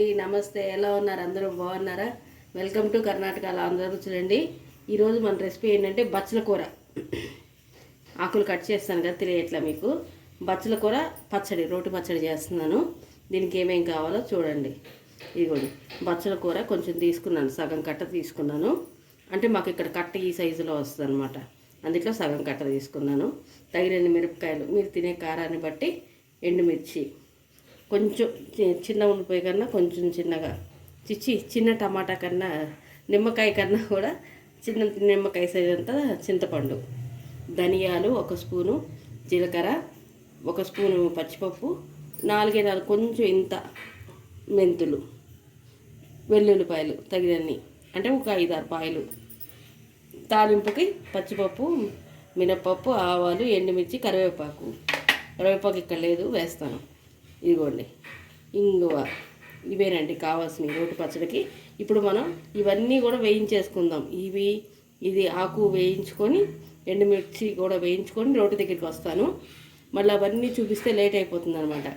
నమస్తే ఎలా ఉన్నారు? అందరూ బాగున్నారా? వెల్కమ్ టు కర్ణాటక అందరూ చూడండి. ఈరోజు మన రెసిపీ ఏంటంటే బచ్చల కూర. ఆకులు కట్ చేస్తాను కదా తెలియట్లా మీకు. బచ్చల కూర పచ్చడి రోటి పచ్చడి చేస్తున్నాను. దీనికి ఏమేం కావాలో చూడండి. ఇదిగోండి. బచ్చల కూర కొంచెం తీసుకున్నాను. సగం కట్ట తీసుకున్నాను. అంటే మాకు ఇక్కడ కట్ట ఈ సైజులో వస్తుంది అనమాట అందుట్లో సగం కట్ట తీసుకున్నాను. తగినన్ని మిరపకాయలు. మీరు తినే కారాన్ని బట్టి ఎండుమిర్చి. కొంచెం చి- చిన్న ఉండిపోయి కన్నా కొంచెం చిన్నగా. చిచ్చి చిన్న టమాటా కన్నా నిమ్మకాయ కన్నా కూడా చిన్న నిమ్మకాయ సైజ్ అంతా చింతపండు. ధనియాలు ఒక స్పూను జీలకర్ర ఒక స్పూను పచ్చిపప్పు నాలుగే నాలుగు కొంచెం ఇంత మెంతులు వెల్లుల్లిపాయలు తగినన్ని. అంటే ఒక ఐదు ఆరు పాయలు. తాలింపుకి పచ్చిపప్పు మినపప్పు ఆవాలు ఎండుమిర్చి కరివేపాకు. కరివేపాకు ఇక్కడ లేదు వేస్తాను. ఇదిగోండి. ఇంగువ. ఇవేనండి కావాల్సినవి రోటి పచ్చడికి. ఇప్పుడు మనం ఇవన్నీ కూడా వేయించేసుకుందాం. ఇవి ఇది ఆకు వేయించుకొని ఎండుమిర్చి కూడా వేయించుకొని రోటి దగ్గరికి వస్తాను. మళ్ళీ అవన్నీ చూపిస్తే లేట్ అయిపోతుంది అనమాట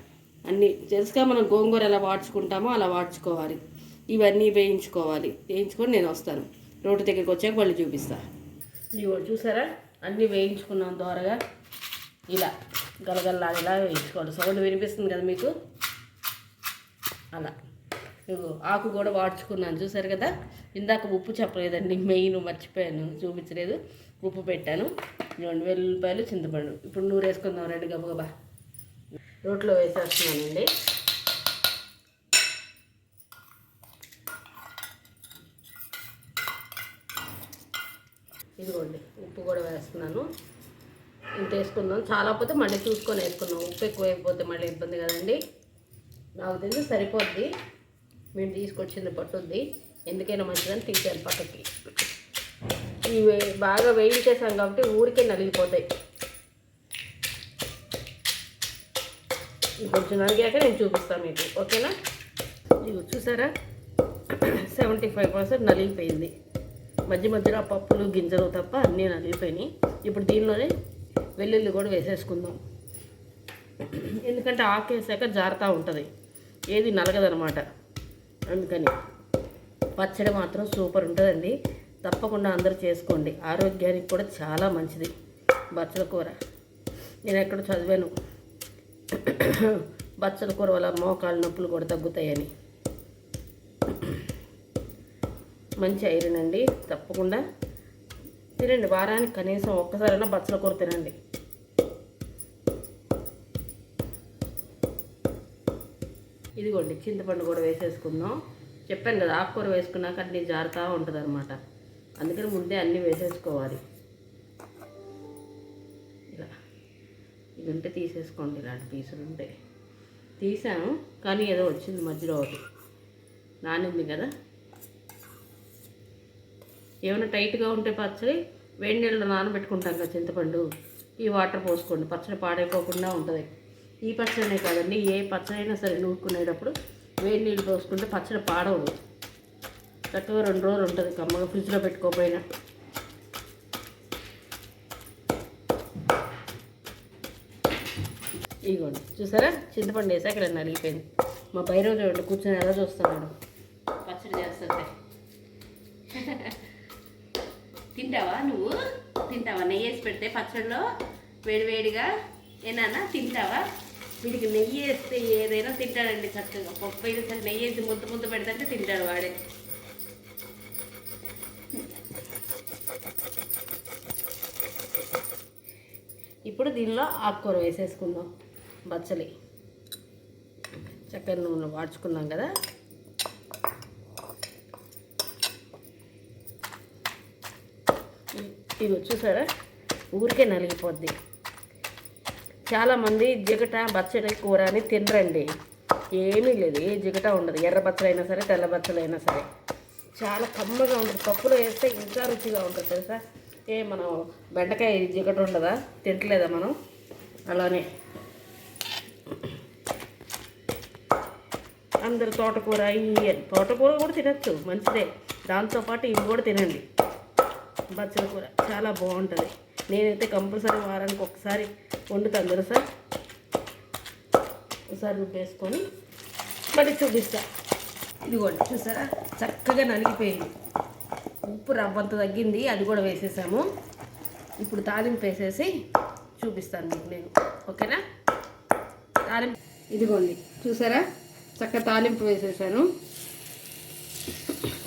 అన్నీ తెలుసుగా మనం గోంగూర ఎలా వాడ్చుకుంటామో అలా వాడ్చుకోవాలి. ఇవన్నీ వేయించుకోవాలి. వేయించుకొని నేను వస్తాను. రోడ్డు దగ్గరికి వచ్చాక మళ్ళీ చూపిస్తాను ఇవి చూసారా? అన్నీ వేయించుకున్నాం దోరగా ఇలా. గలగల్లా ఇలా వేయించుకోవాలి సౌండ్ వినిపిస్తుంది కదా మీకు? అలా. ఇదిగో ఆకు కూడా వాడ్చుకున్నాను. చూసారు కదా? ఇందాక ఉప్పు చెప్పలేదండి. మెయిన్ మర్చిపోయాను. చూపించలేదు. ఉప్పు పెట్టాను. రెండు వెల్లుల్లిపాయలు చింతపండు. ఇప్పుడు నూరు వేసుకుందాం. రెండు గబగబా రోట్లో వేసేస్తున్నానండి. ఇదిగోండి ఉప్పు కూడా వేస్తున్నాను. ఇంత వేసుకుందాం చాలా పోతే మళ్ళీ చూసుకొని వేసుకున్నాం ఉప్పు ఎక్కువ అయిపోతే మళ్ళీ ఇబ్బంది కదండి. నాకు తెలిసి సరిపోద్ది. మేము తీసుకొచ్చింది పట్టుద్ది. ఎందుకైనా మంచిదని తీసాను పక్కకి. ఇవి బాగా వేయించేసాం కాబట్టి ఊరికే నలిగిపోతాయి. కొంచెం నలిగాక నేను చూపిస్తాను మీకు. ఓకేనా? ఇవి చూసారా? సెవెంటీ ఫైవ్ పర్సెంట్ నలిగిపోయింది. మధ్య మధ్యలో పప్పులు గింజలు తప్ప అన్నీ నలిగిపోయినాయి. ఇప్పుడు దీనిలోనే వెల్లుల్లి కూడా వేసేసుకుందాం. ఎందుకంటే ఆకేసాక జారుతూ ఉంటుంది. ఏది నలగదనమాట అందుకని పచ్చడి మాత్రం సూపర్ ఉంటుందండి. తప్పకుండా అందరూ చేసుకోండి. ఆరోగ్యానికి కూడా చాలా మంచిది బచ్చల కూర. నేను ఎక్కడ చదివాను? బచ్చల కూర వల్ల మోకాళ్ళ నొప్పులు కూడా తగ్గుతాయని. మంచి ఐరన్ అండి. తప్పకుండా తినండి. వారానికి కనీసం ఒక్కసారైనా బచ్చల కూర తినండి. ఇదిగోండి చింతపండు కూడా వేసేసుకుందాం. చెప్పాను కదా ఆకుకూర వేసుకున్నాక అన్నీ జారుతూ ఉంటుంది అనమాట అందుకని ముందే అన్నీ వేసేసుకోవాలి. ఇలా. ఇది ఉంటే తీసేసుకోండి ఇలాంటి పీసులు ఉంటే. తీసాను కానీ ఏదో వచ్చింది మధ్యలో ఒకటి. నానింది కదా. ఏమైనా టైట్గా ఉంటే పచ్చడి వేడి నీళ్ళలో నానబెట్టుకుంటాం కదా చింతపండు. ఈ వాటర్ పోసుకోండి పచ్చడి పాడైపోకుండా ఉంటుంది. ఈ పచ్చడినే కాదండి ఏ పచ్చడైనా సరే నూరుకునేటప్పుడు వేడి నీళ్ళు పోసుకుంటే పచ్చడి పాడవు చక్కగా రెండు రోజులు ఉంటుంది కమ్మగా ఫ్రిడ్జ్లో పెట్టుకోపోయినా ఇదిగోండి చూసారా? చింతపండు వేసాక ఇక్కడ నలిగిపోయింది. మా భైరవ చూడండి కూర్చొని ఎలా చూస్తున్నాడు? పచ్చడి చేస్తుంటే. తింటావా నువ్వు? తింటావా? నెయ్యి వేసి పెడితే పచ్చడిలో వేడివేడిగా ఏనా తింటావా? వీడికి నెయ్యి వేస్తే ఏదైనా తింటాడండి చక్కగా. పప్పు అయినా సరే నెయ్యి వేసి ముద్ద ముద్ద పెడతంటే తింటాడు వాడే. ఇప్పుడు దీనిలో ఆకుకూర వేసేసుకుందాం బచ్చలి. చక్కెర నూనె వాడ్చుకున్నాం కదా. ఇది చూసారా? ఊరికే నలిగిపోద్ది. చాలామంది జిగట బచ్చడి కూర అని తినరండి. ఏమీ లేదు ఏ జిగట ఉండదు. ఎర్ర బచ్చలైనా సరే తెల్ల బచ్చలైనా సరే. చాలా కమ్మగా ఉంటుంది. పప్పులో వేస్తే ఇంకా రుచిగా ఉంటుంది తెలుసా? ఏ మనం బెండకాయ జిగట ఉండదా? తింటలేదా మనం? అలానే. అందరు తోటకూర ఇవి తోటకూర కూడా తినచ్చు. మంచిదే. దాంతోపాటు ఇవి కూడా తినండి. బచ్చల కూర చాలా బాగుంటుంది. నేనైతే కంపల్సరీ వారానికి ఒకసారి వండుతాను తెలుసా? ఒకసారి రుబ్బేసుకొని మళ్ళీ చూపిస్తా. ఇదిగోండి చూసారా? చక్కగా నలిగిపోయింది. ఉప్పు రవ్వంత తగ్గింది అది కూడా వేసేసాము. ఇప్పుడు తాలింపు వేసేసి చూపిస్తాను మీకు నేను. ఓకేనా? తాలింపు ఇదిగోండి చూసారా? చక్కగా తాలింపు వేసేసాను.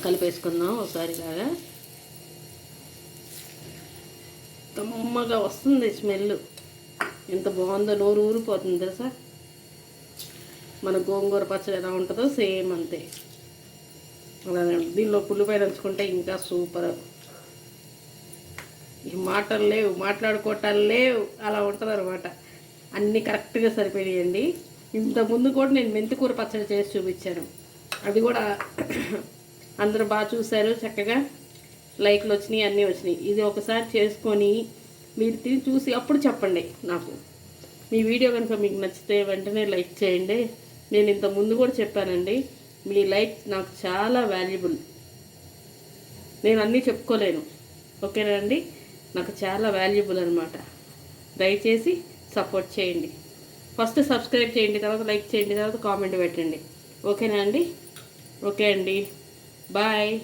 కలిపేసుకుందాం ఒకసారి కాగా కమ్మగా వస్తుంది స్మెల్. ఎంత బాగుందో నోరు ఊరిపోతుంది తెలుసా? మన గోంగూర పచ్చడి ఎలా ఉంటుందో సేమ్ అంతే. అలానే దీనిలో పుల్లిపాయ నంచుకుంటే ఇంకా సూపర్. ఈ మాటలు లేవు మాట్లాడుకోవటాలు లేవు. అలా ఉంటుంది అనమాట అన్నీ కరెక్ట్గా సరిపోయాయండి ఇంతకుముందు కూడా నేను మెంతికూర పచ్చడి చేసి చూపించాను. అది కూడా అందరూ బాగా చూశారు చక్కగా. లైక్లు వచ్చినాయి అన్నీ వచ్చినాయి. ఇది ఒకసారి చేసుకొని మీరు తిని చూసి అప్పుడు చెప్పండి నాకు. మీ వీడియో కనుక మీకు నచ్చితే వెంటనే లైక్ చేయండి. నేను ఇంత ముందు కూడా చెప్పానండి మీ లైక్ నాకు చాలా వాల్యుబుల్. నేను అన్నీ చెప్పుకోలేను. ఓకేనా అండి? నాకు చాలా వాల్యుబుల్ అనమాట దయచేసి సపోర్ట్ చేయండి. ఫస్ట్ సబ్స్క్రైబ్ చేయండి తర్వాత లైక్ చేయండి తర్వాత కామెంట్ పెట్టండి. ఓకేనా అండి? ఓకే అండి. బాయ్.